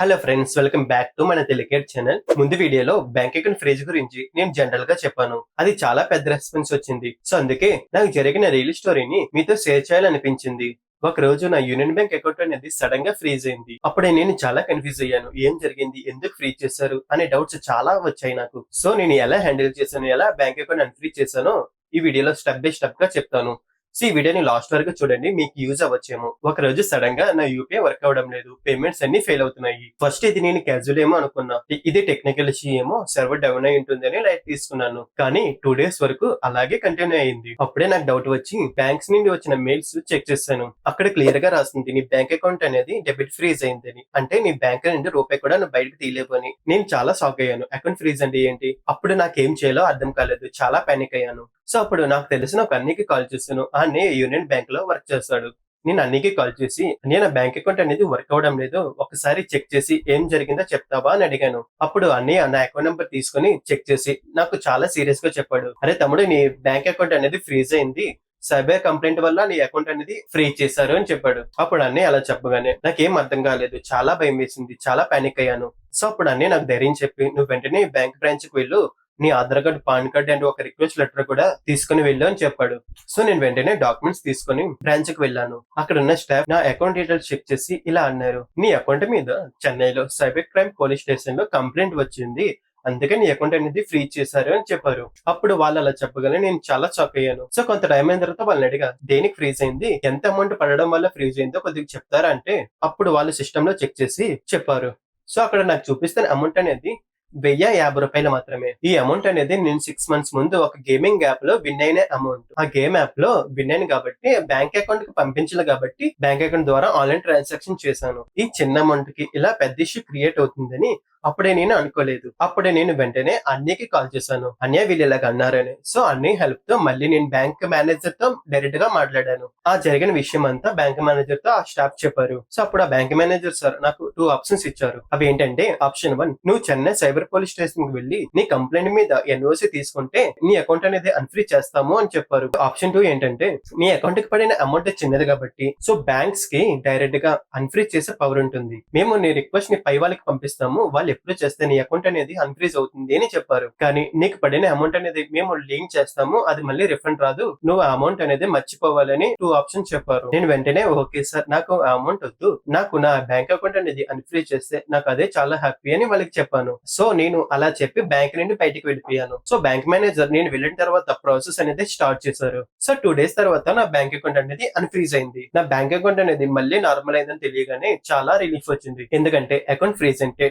Hello friends welcome back to మన తెలికేట్ channel ముందు వీడియోలో బ్యాంక్ అకౌంట్ ఫ్రీజ్ గురించి నేను జనరల్గా చెప్పాను. అది చాలా పెద్ద రెస్పాన్స్ వచ్చింది. సో అందుకే నాకు జరిగిన రియల్ స్టోరీని మీతో షేర్ చేయాలనిపించింది. ఒక రోజు నా యూనియన్ బ్యాంక్ అకౌంట్ అనేది సడన్గా ఫ్రీజ్ అయింది. అప్పుడే నేను చాలా కన్ఫ్యూజ్ అయ్యాను. ఏం జరిగింది? ఎందుకు ఫ్రీజ్ చేశారు? అనే డౌట్స్ చాలా వచ్చాయి నాకు. సో నేను ఎలా హ్యాండిల్ చేశాను? ఎలా బ్యాంక్ అకౌంట్ అన్ఫ్రీజ్ చేశానో ఈ వీడియోలో స్టెప్ బై స్టెప్గా చెప్తాను. సో ఈ వీడియోని లాస్ట్ వరకు చూడండి మీకు యూజ్ అవ్వచ్చేమో. ఒక రోజు సడన్గా నా యూపీఐ వర్క్ అవడం లేదు. పేమెంట్స్ అన్ని ఫెయిల్ అవుతున్నాయి. ఫస్ట్ ఇది నేను క్యాజువల్ ఏమో అనుకున్నా. ఇది టెక్నికల్ ఇష్యూ ఏమో సర్వర్ డౌన్ అయి ఉంటుందని లైట్ తీసుకున్నాను. కానీ టూ డేస్ వరకు అలాగే కంటిన్యూ అయింది. అప్పుడే నాకు డౌట్ వచ్చి బ్యాంక్స్ నుండి వచ్చిన మెయిల్స్ చెక్ చేశాను. అక్కడ క్లియర్గా రాస్తుంది నీ బ్యాంక్ అకౌంట్ అనేది డెబిట్ ఫ్రీజ్ అయిందని. అంటే నీ బ్యాంక్ నుండి రూపాయి కూడా నువ్వు బయటకు తీయలేవు అని. నేను చాలా షాక్ అయ్యాను. అకౌంట్ ఫ్రీజ్ అంటే ఏంటి? అప్పుడు నాకేం చేయాలో అర్థం కాలేదు. చాలా పానిక్ అయ్యాను. సో అప్పుడు నాకు తెలిసిన ఒక అన్నికి కాల్ చేశాను. ఆ అన్నయ్య యూనియన్ బ్యాంక్లో వర్క్ చేస్తాడు. నేను అన్నికి కాల్ చేసి నేను బ్యాంక్ అకౌంట్ అనేది వర్క్ అవడం లేదు. ఒకసారి చెక్ చేసి ఏం జరిగిందో చెప్తావా? అని అడిగాను. అప్పుడు అన్నయ్య నా అకౌంట్ నెంబర్ తీసుకుని చెక్ చేసి నాకు చాలా సీరియస్గా చెప్పాడు. అరే తమ్ముడు నీ బ్యాంక్ అకౌంట్ అనేది ఫ్రీజ్ అయింది. సైబర్ కంప్లైంట్ వల్ల నీ అకౌంట్ అనేది ఫ్రీ చేశారు అని చెప్పాడు. అప్పుడు అన్నీ అలా చెప్పగానే నాకేం అర్థం కాలేదు. చాలా భయం వేసింది చాలా పానిక్ అయ్యాను. సో అప్పుడు అన్నీ నాకు ధైర్యం చెప్పి నువ్వు వెంటనే బ్యాంక్ బ్రాంచ్కి వెళ్ళు. నీ Aadhaar card PAN card and ఒక రిక్వెస్ట్ లెటర్ కూడా తీసుకుని వెళ్ళు అని చెప్పాడు. సో నేను వెంటనే డాక్యుమెంట్స్ తీసుకుని బ్రాంచ్కి వెళ్ళాను. అక్కడ ఉన్న స్టాఫ్ నా అకౌంట్ డీటెయిల్స్ చెక్ చేసి ఇలా అన్నారు. నీ అకౌంట్ మీద చెన్నైలో సైబర్ క్రైమ్ పోలీస్ స్టేషన్లో కంప్లైంట్ వచ్చింది. అందుకే నీ అకౌంట్ అనేది ఫ్రీ చేశారు అని చెప్పారు. అప్పుడు వాళ్ళు అలా చెప్పగానే నేను చాలా షాక్ అయ్యాను. సో కొంత టైం అయిన తర్వాత వాళ్ళని అడిగా దేనికి ఫ్రీజ్ అయింది? ఎంత అమౌంట్ పడడం వల్ల ఫ్రీజ్ అయిందో కొద్దిగా చెప్తారా? అంటే అప్పుడు వాళ్ళు సిస్టమ్లో చెక్ చేసి చెప్పారు. సో అక్కడ నాకు చూపిస్తున్న అమౌంట్ అనేది వెయ్యి యాభై రూపాయలు మాత్రమే. ఈ అమౌంట్ అనేది నేను సిక్స్ మంత్స్ ముందు ఒక గేమింగ్ యాప్లో విన్ అయిన అమౌంట్ ఆ గేమ్ యాప్లో విన్ అయిన కాబట్టి బ్యాంక్ అకౌంట్కి పంపించాలి కాబట్టి బ్యాంక్ అకౌంట్ ద్వారా ఆన్లైన్ ట్రాన్సాక్షన్ చేశాను. ఈ చిన్న అమౌంట్కి ఇలా పెద్ద ఇష్యూ క్రియేట్ అవుతుందని అప్పుడే నేను అనుకోలేదు. అప్పుడే నేను వెంటనే అన్నయ్యకి కాల్ చేశాను. అన్నయ్య వీళ్ళు ఇలాగ అన్నారని. సో అన్నయ్య హెల్ప్తో మళ్ళీ నేను బ్యాంక్ మేనేజర్తో డైరెక్ట్గా మాట్లాడాను. ఆ జరిగిన విషయం అంతా బ్యాంక్ మేనేజర్తో ఆ స్టాఫ్ చెప్పారు. సో అప్పుడు ఆ బ్యాంక్ మేనేజర్ సార్ నాకు టూ ఆప్షన్స్ ఇచ్చారు. అవి ఏంటంటే ఆప్షన్ వన్ నువ్వు చెన్నై సైబర్ పోలీస్ స్టేషన్కి వెళ్ళి నీ కంప్లైంట్ మీద ఎన్ఓసి తీసుకుంటే నీ అకౌంట్ అనేది అన్ఫ్రీ చేస్తాము అని చెప్పారు. ఆప్షన్ టూ ఏంటంటే నీ అకౌంట్కి పడిన అమౌంట్ చిన్నది కాబట్టి సో బ్యాంక్స్కి డైరెక్ట్గా అన్ఫ్రీ చేసే పవర్ ఉంటుంది. మేము నీ రిక్వెస్ట్ని పై వాళ్ళకి పంపిస్తాము. వాళ్ళు ఎప్పుడు చేస్తే నీ అకౌంట్ అనేది అన్ఫ్రీజ్ అవుతుంది అని చెప్పారు. కానీ నీకు పడిన అమౌంట్ అనేది మేము లింక్ చేస్తాము అది మళ్ళీ రిఫండ్ రాదు. నువ్వు ఆ అమౌంట్ అనేది మర్చిపోవాలని టూ ఆప్షన్ చెప్పారు. నేను వెంటనే ఓకే సార్ నాకు ఆ అమౌంట్ వద్దు. నాకు నా బ్యాంక్ అకౌంట్ అనేది అన్ఫ్రీ చేస్తే నాకు అదే చాలా హ్యాపీ అని వాళ్ళకి చెప్పాను. సో నేను అలా చెప్పి బ్యాంక్ నుండి బయటికి వెళ్ళిపోయాను. సో బ్యాంక్ మేనేజర్ నేను వెళ్ళిన తర్వాత ప్రాసెస్ అనేది స్టార్ట్ చేశారు. సో టూ డేస్ తర్వాత నా బ్యాంక్ అకౌంట్ అనేది అన్ఫ్రీజ్ అయింది. నా బ్యాంక్ అకౌంట్ అనేది మళ్ళీ నార్మల్ అయిందని తెలియగానే చాలా రిలీఫ్ వచ్చింది. ఎందుకంటే అకౌంట్ ఫ్రీజ్ అంటే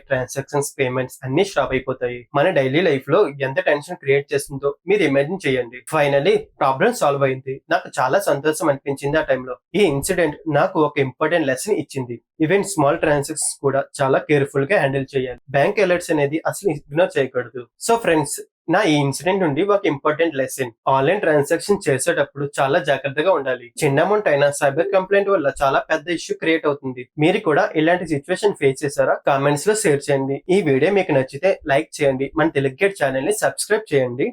ట్రాన్సాక్షన్స్ పేమెంట్స్ అన్ని స్టాప్ అయిపోతాయి. మన డైలీ లైఫ్లో ఎంత టెన్షన్ క్రియేట్ చేస్తుందో మీరు ఇమాజిన్ చేయండి. ఫైనలీ ప్రాబ్లం సాల్వ్ అయింది. నాకు చాలా సంతోషం అనిపించింది ఆ టైంలో ఈ ఇన్సిడెంట్ నాకు ఒక ఇంపార్టెంట్ లెసన్ ఇచ్చింది. ఈవెన్ స్మాల్ ట్రాన్సాక్షన్స్ కూడా చాలా కేర్ఫుల్గా హ్యాండిల్ చేయాలి. బ్యాంక్ అలర్ట్స్ అనేది అసలు ఇగ్నోర్ చేయకూడదు. సో ఫ్రెండ్స్ నా ఈ ఇన్సిడెంట్ నుండి ఒక ఇంపార్టెంట్ లెసన్. ఆన్లైన్ ట్రాన్సాక్షన్ చేసేటప్పుడు చాలా జాగ్రత్తగా ఉండాలి. చిన్న అమౌంట్ అయినా సైబర్ కంప్లైంట్ వల్ల చాలా పెద్ద ఇష్యూ క్రియేట్ అవుతుంది. మీరు కూడా ఇలాంటి సిచ్యువేషన్ ఫేస్ చేశారా? కామెంట్స్లో షేర్ చేయండి. ఈ వీడియో మీకు నచ్చితే లైక్ చేయండి. మన తెలుగు ఛానల్ని సబ్స్క్రైబ్ చేయండి.